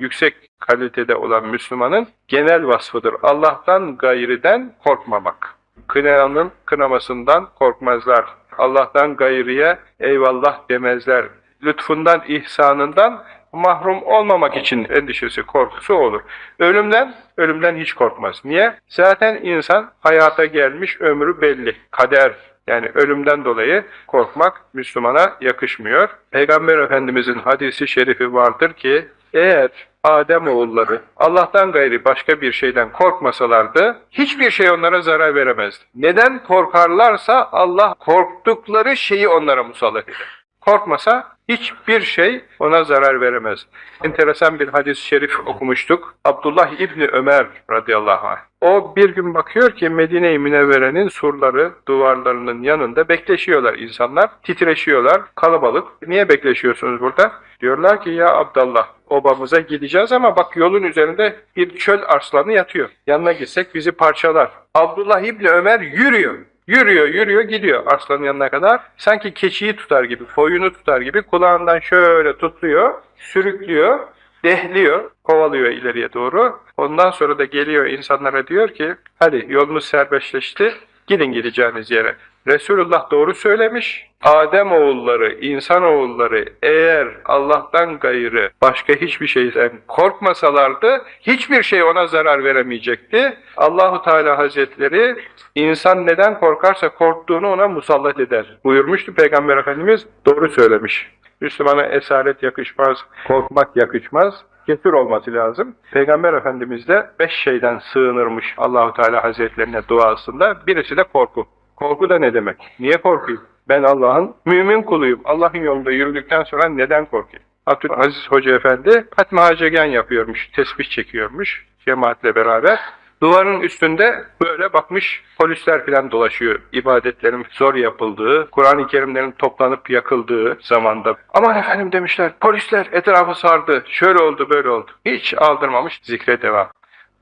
yüksek kalitede olan Müslümanın genel vasfıdır. Allah'tan gayriden korkmamak. Kınayanın kınamasından korkmazlar. Allah'tan gayriye eyvallah demezler. Lütfundan, ihsanından mahrum olmamak için endişesi, korkusu olur. Ölümden, ölümden hiç korkmaz. Niye? Zaten insan hayata gelmiş, ömrü belli. Kader, yani ölümden dolayı korkmak Müslümana yakışmıyor. Peygamber Efendimizin hadisi şerifi vardır ki, eğer Adem oğulları Allah'tan gayri başka bir şeyden korkmasalardı, hiçbir şey onlara zarar veremezdi. Neden korkarlarsa Allah korktukları şeyi onlara musallat eder. Korkmasa hiçbir şey ona zarar veremez. Enteresan bir hadis-i şerif okumuştuk. Abdullah İbni Ömer radıyallahu anh. O bir gün bakıyor ki Medine-i Münevvere'nin surları, duvarlarının yanında bekleşiyorlar insanlar. Titreşiyorlar, kalabalık. Niye bekleşiyorsunuz burada? Diyorlar ki ya Abdullah obamıza gideceğiz ama bak yolun üzerinde bir çöl arslanı yatıyor. Yanına gitsek bizi parçalar. Abdullah İbni Ömer yürüyor. Yürüyor, yürüyor, gidiyor arslanın yanına kadar. Sanki keçiyi tutar gibi, koyunu tutar gibi kulağından şöyle tutuyor, sürüklüyor, dehliyor, kovalıyor ileriye doğru. Ondan sonra da geliyor insanlara diyor ki, hadi yolunuz serbestleşti, gidin gideceğiniz yere. Resulullah doğru söylemiş. Adem oğulları, insan oğulları eğer Allah'tan gayrı başka hiçbir şeyden korkmasalardı hiçbir şey ona zarar veremeyecekti. Allahu Teala Hazretleri insan neden korkarsa korktuğunu ona musallat eder. Buyurmuştu Peygamber Efendimiz doğru söylemiş. Müslümana esaret yakışmaz, korkmak yakışmaz cesur olması lazım. Peygamber Efendimiz de beş şeyden sığınırmış Allahu Teala Hazretlerine duasında. Birisi de korku. Korku da ne demek? Niye korkayım? Ben Allah'ın mümin kuluyum. Allah'ın yolunda yürüdükten sonra neden korkayım? Abdülaziz Hoca Efendi Fatma Hacegen yapıyormuş, tesbih çekiyormuş cemaatle beraber. Duvarın üstünde böyle bakmış polisler falan dolaşıyor. İbadetlerin zor yapıldığı, Kur'an-ı Kerimlerin toplanıp yakıldığı zamanda. Aman efendim demişler, polisler etrafı sardı, şöyle oldu böyle oldu. Hiç aldırmamış, zikre devam.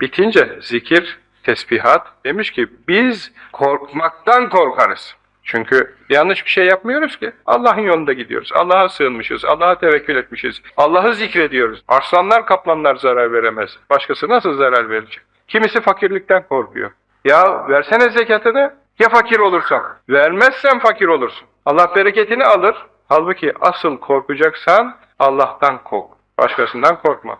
Bitince zikir, tesbihat demiş ki biz korkmaktan korkarız. Çünkü yanlış bir şey yapmıyoruz ki. Allah'ın yolunda gidiyoruz. Allah'a sığınmışız. Allah'a tevekkül etmişiz. Allah'ı zikrediyoruz. Arslanlar kaplanlar zarar veremez. Başkası nasıl zarar verecek? Kimisi fakirlikten korkuyor. Ya versene zekatını ya fakir olursan. Vermezsen fakir olursun. Allah bereketini alır. Halbuki asıl korkacaksan Allah'tan kork. Başkasından korkma.